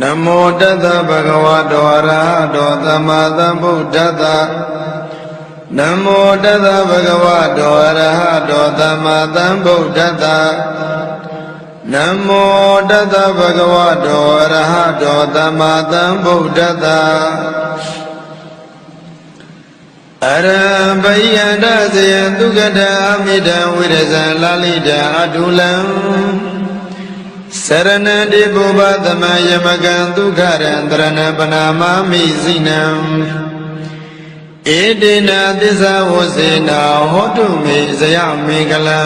နမောတတ္တဗဂဝတောအရဟတောသမ္မာသမ္ဗုဒ္ဓတ္တနမောတတ္တဗဂဝတောအရဟတောသမ္မာသမ္ဗုဒ္ဓတ္တနမောတတ္တဗဂဝတောအရဟတောသမ္မာသမ္ဗုဒ္ဓတ္တအရံဘယန္တဇယံသူကတအမိတံဝိရဇံလာလိတံအတုလံ စရဏတိဘုဘသမယမကံဒုက္ခရံတရဏပနာမမိစိနံဧတေနသစ္စာဝစေနာဟောတုမေဇယမေကလံ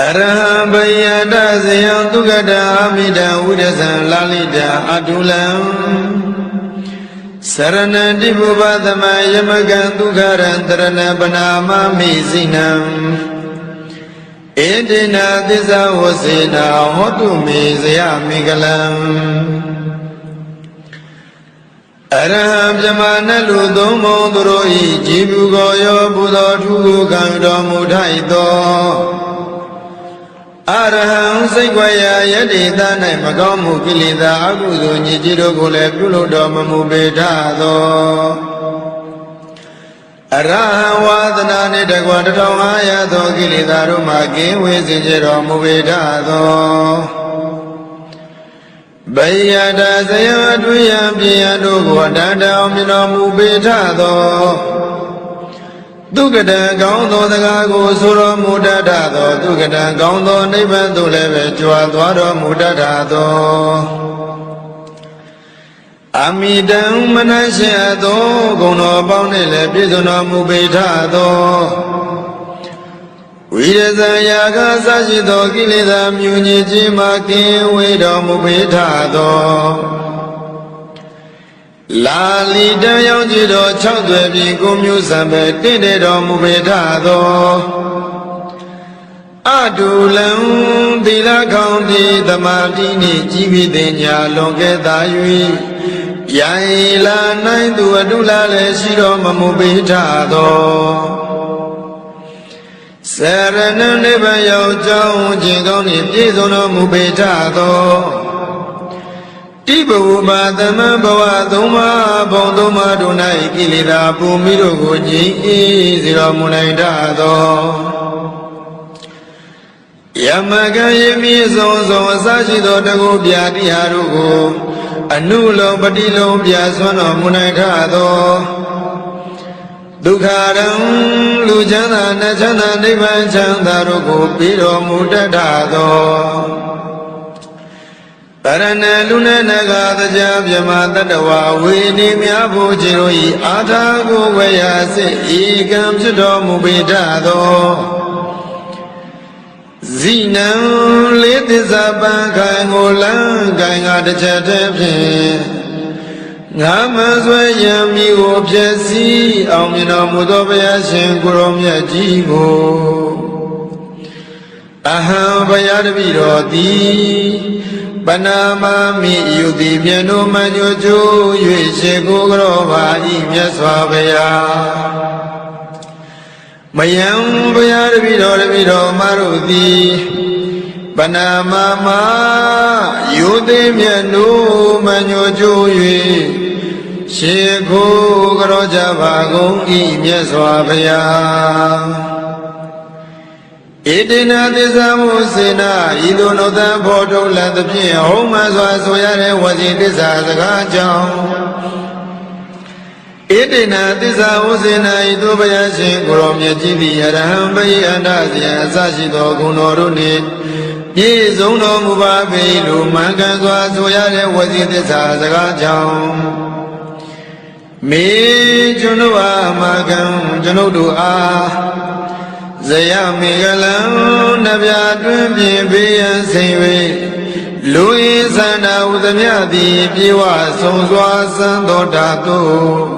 အရဟံဘယန္တဇယံသူကတအမိတံဝိရဇံလာလိတံအတုလံစရဏတိဘုဘသမယမကံဒုက္ခရံတရဏပနာမမိစိနံ ဧတေနသစ္စာဝစေနာဟောတုမေဇယမိကလံအရဟံပြမနလူသုံးဘုံသူတို့ဤကြည်ဘူးကိုရောဘုသောထုကိုခံယူတော်မူထိုက်သောအရဟံစိတ်ွယ်ရာယတိသ၌မကောင်းမှုကိလေသာအကုသိုလ်ညစ်ကြေးတို့ကိုလည်းပြုလုပ်တော်မမူပေထသော အရဟံဝါဒနာနှင့်တကွာတထောင်အားရသောကိလေသာတို့မှကင်းဝေးစေကြတော်မူပေထသောဗယယတဇယဝတွယံပြယတို့ကိုတန်တောင်မြင်တော်မူပေထသောဒုက္ကတံကောင်းသောစကားကိုဆိုတော်မူတတ်သောဒုက္ကတံကောင်းသောနိဗ္ဗာန်သို့လည်းပဲကြွားသွားတော်မူတတ်သော အမိတံမနရှိအပ်သောဂုဏ်တော်ပေါင်းနှင့်လည်းပြည့်စုံတော်မူပေထသောဝိရဇံယာကစရှိသောကိလေသာမြူညစ်ခြင်းမှကင်းဝေးတော်မူပေထသောလာလီတံရောက်ကြည်တော်၆သွယ်ပြီကိုမျိုးစံပဲတင့်တယ်တော်မူပေထသောအတူလံသီလကောင်းတိသမာဓိနှင့်ကြီးပြီးတင်ညာလွန်ကဲသာ၍ ယံလာနိုင်သူအတုလာလည်းရှိတော်မမူပေထသောစရဏနိဗ္ဗာန်ရောက်ကြောင်းခြင်းကောင်းနှင့်ပြည့်စုံတော်မူပေထသောတိဘဝမသမံဘဝသုံးပါးဘုံသုံးပါးတို့၌ကိလေသာပူမိတို့ကိုငြိမ်းအေးစေတော်မူနိုင်တတ်သောယမကယမိဆုံးဆုံးအစရှိသောတကုပြာတိဟာတို့ကို အနုလုံးပတိလုံးပြဆွမ်းတော်မူနိုင်ထသောဒုက္ခရံလူချမ်းသာနတ်ချမ်းသာနိဗ္ဗာန်ချမ်းသာတို့ကိုပြီးတော်မူတတ်သောပရဏလူနဲ့နဂါတရားမြမတတဝဝေနေမြဖို့ခြေတို့ဤအာထာကိုဝေယစိဧကံဖြစ်တော်မူပေတတ်သော ဇိနံလေးသစ္စာပံခံကိုလန်းကိုင်ကတစ်ချက်တည်းဖြင့်ငါမဆွဲရံမိကိုဖြစ်စီအောင်မြင်တော်မူသောဘုရားရှင်ကိုရောမြတ်ကြီးကိုအဟံဘုရားတပည့်တော်သည်ပနာမမိယုတိမြတ်တို့မညိုကျိုး၍ရှေကိုကြောပါဤမြတ်စွာဘုရားမယံဘုရားတ ပည့်တော်တပည့်တော်မတို့သည်ပနာမမယုတိမြတ်တို့မညိုကျိုး၍ရှေကိုကြောကြပါကုန်ဤမြတ်စွာဘုရားဣတိနာသစ္စာမုစေနာဤသို့နောသဖို့ထုတ်လသဖြင့်ဟုံးမှစွာဆိုရတဲ့ဝစီသစ္စာစကားကြောင့် ဣတိနာသစ္စာဝစေနာဤသို့ဘုရားရှင်ကိုရောမြတ်ကြီးသည်အရဟံပိယန္တဇယအစရှိသောဂုဏ်တော်တို့နှင့်ပြည့်စုံတော်မူပါပေလိုမှန်ကန်စွာဆိုရတဲ့ဝစီသစ္စာစကားကြောင့်မေကျွန်ုပ်အားမကံကျွန်ုပ်တို့အားဇယမေကလံနဗျာတွင်ပြင်ပေးရန်စိန်၍လူရင်းသန္တာဥသမြသည်ပြေဝဆုံစွာစံတော်တာတို့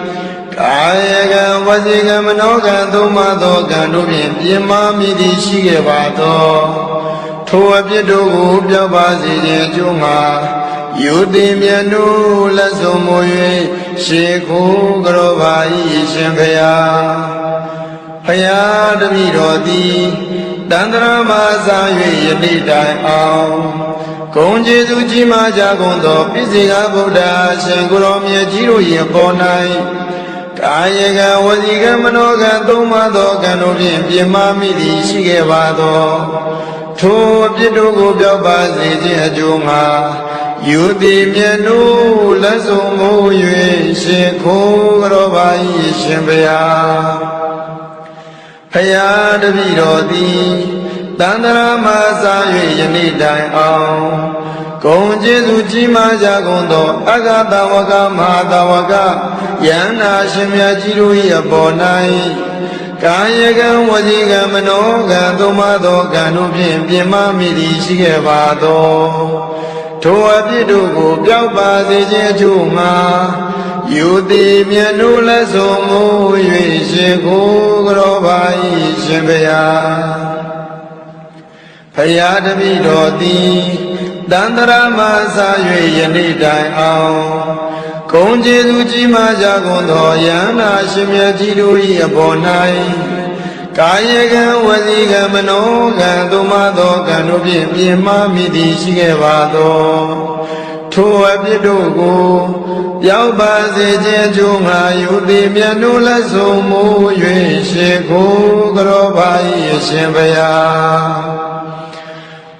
ကာယကံဝစီကံမနောကံသုံးပါးသောကံတို့ဖြင့်ပြင်းမာမိသည်ရှိခဲ့ပါသောထိုအပြစ်တို့ကိုပြောက်ပါစေခြင်းအကျိုးမှာယူသည်မြတ်တို့လက်ဆုံးမူ၍ရှေခိုးကြောပါ၏ရှင်ဘုရားဖယားတပိတော်သည်တန္တရာမသာ၍ယနေ့တိုင်အောင်ဂုံကျေးဇူးကြီးမားကြကုန်သောပိစိကဗုဒ္ဓရှင်ကိုရောမြတ်ကြီးတို့၏ပေါ်၌ ကာယကံဝစီကံမနောကံသုံးပါးသောကံတို့ဖြင့်ပြင်းမာမိသည်ရှိခဲ့ပါသောထိုအပြစ်တို့ကိုပြောက်ပါစေခြင်းအကျိုးမှာယူသည်မြတ်တို့လက်ဆုံးမူ၍ရှင်ခိုးကြောပါ၏ရှင်ဘုရားဖယားတပိတော်သည်တန္တရာမသာ၍ယနေ့တိုင်အောင် ဂုံကျေးဇူးကြီးမားကြကုန်သောအဂတဝကမဟာတဝကယန္နာရှင်မြတ်ကြီးတို့၏အပေါ်၌ကာယကံဝစီကံမနောကံသုံးပါးသောကံတို့ဖြင့်ပြင်မမိသည်ရှိခဲ့ပါသောထိုအပြစ်တို့ကိုပြောက်ပါစေခြင်းအကျိုးမှာယူသည်မြတ်တို့လက်ဆုံးမူ၍ရှင်ကိုကြောပါ၏ရှင်ဘုရားဖယားတပိတော်သည် တန္တရာမသာ၍ယနေ့တိုင်အောင်ဂုံကျေးဇူးကြီးမားကြကုန်သောယန္နာရှင်မြတ်ကြီးတို့၏အပေါ်၌ကာယကံဝစီကံမနောကံသုံးပါးသောကံတို့ဖြင့်ပြင်မမိသည်ရှိခဲ့ပါသောထိုအပြစ်တို့ကိုပြောက်ပါစေခြင်းအကျိုးငါယူသည်မြတ်နိုးလက်ဆုံးမူ၍ရှေကိုကြောပါ၏အရှင်ဘုရား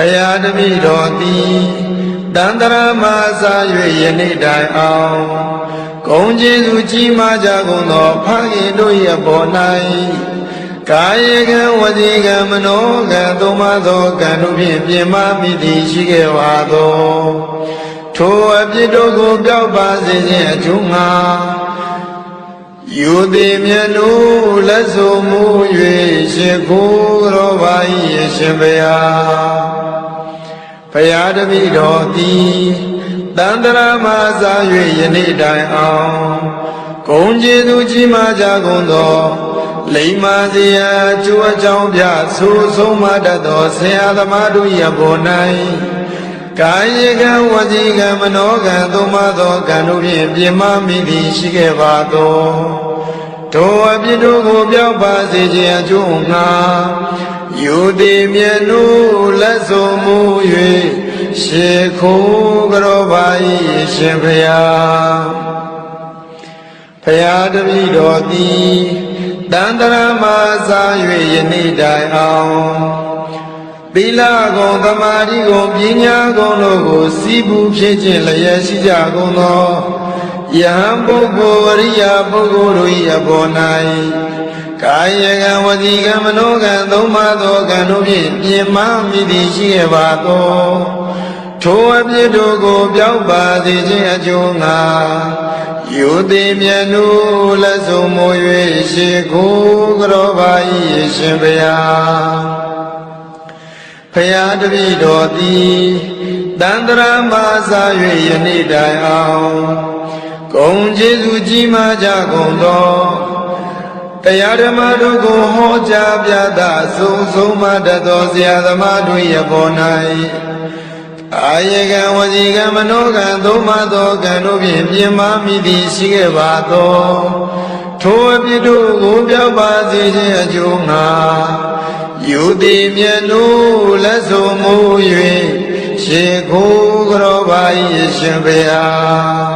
ဖယားတပိတော်သည်တန္တရာမသာ၍ယနေ့တိုင်အောင်ဂုံကျေးဇူးကြီးမားကြကုန်သောဖခင်တို့၏အပေါ်၌ကာယကံဝစီကံမနောကံသုံးပါးသောကံတို့ဖြင့်ပြင်မမိသည်ရှိခဲ့ပါသောထိုအပြစ်တို့ကိုပြောက်ပါစေခြင်းအကျိုးငါယူသည်မြတ်တို့လက်ဆုံးမူ၍ရှင်ကိုယ်တော်ပါ၏အရှင်ဘုရားဘု ရားတပည့်တော်သည်တန္တရာမသာ၍ယနေ့တိုင်အောင်ဂုံကျေးဇူးကြီးမားကြကုန်သောလိမ္မာစရာကျိုးအကြောင်းပြဆိုဆုံးမတတ်သောဆရာသမားတို့၏ဘော၌ကာယကံဝစီကံမနောကံသုံးပါးသောကံတို့ဖြင့်ပြင်မမိသည်ရှိခဲ့ပါသောထိုအပြစ်တို့ကိုပြောက်ပါစေခြင်းအကျိုးငှာ ယူသည်မြတ်တို့လက်ဆုံးမူ၍ရှေခိုးကြောပါ၏ရှင်ဖျားဖျားတပည့်တော်သည်တန္တရာမသာ၍ယနေ့တိုင်အောင်သီလဂုံသမာဓိဂုံပညာဂုံတို့ကိုစီးပူဖြစ်ခြင်းလျက်ရှိကြကုန်သောယဟန်ပုဂ္ဂိုလ်အရိယာပုဂ္ဂိုလ်တို့၏အပေါ်၌ ကာယကံဝစီကံမနောကံသုံးပါးသောကံတို့ဖြင့်ပြင်မမိသည်ရှိခဲ့ပါသောထိုအပြစ်တို့ကိုပြောက်ပါစေခြင်းအကျိုးငါယူသည်မြတ်နုလက်ဆုံးမူ၍ရှေကိုကြောပါ၏ရှင်ဘုရားဖယားတပိတော်သည်တန္တရာမသာ၍ယနေ့တိုင်အောင်ဂုံကျေးဇူးကြီးမားကြကုန်သော တရားဓမ္မတို့ကိုဟောကြားပြတာဆုံးဆုံးမတတ်သောဆရာသမားတို့ရဲ့ပေါ်၌အာယေကံဝစီကံမနောကံသုံးပါးသောကံတို့ဖြင့်ပြင်မမိသည်ရှိခဲ့ပါသောထိုအပြစ်တို့ကိုပြောက်ပါစေခြင်းအကျိုးငါယူသည်မြတ်တို့လက်ဆုံးမူ၍ရှေခိုးကြောပါ၏ရှင်ဘုရား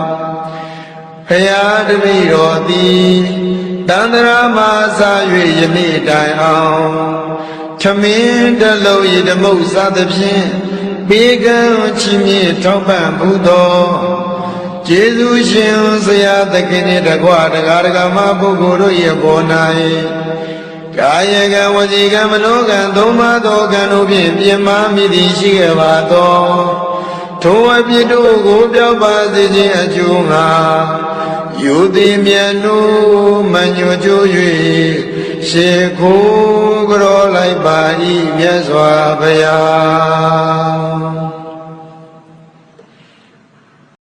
ဖရာတပည့်တော်သည် တန္တရာမသာ၍ယနေ့တိုင်အောင်ထမင်းတလုံးဤဓမုတ်စသဖြင့်ပေကံချီးမြှင့်ထောက်ပံ့ဘုသောကျေးဇူးရှင်ဆရာသခင်နှင့်တကွာတရားဓမ္မပုဂ္ဂိုလ်တို့ရဲ့ပေါ်၌ကာယကံဝစီကံမနောကံသုံးပါးသောကံတို့ဖြင့်ပြမမိသည်ရှိခဲ့ပါသောထိုအပြစ်တို့ကိုပြောက်ပါစေခြင်းအကျိုးငါ ယူသည်မြတ်နုမညွကြိုး၍ရှေခိုးကြောလိုက်ပါ၏မြတ်စွာဘုရား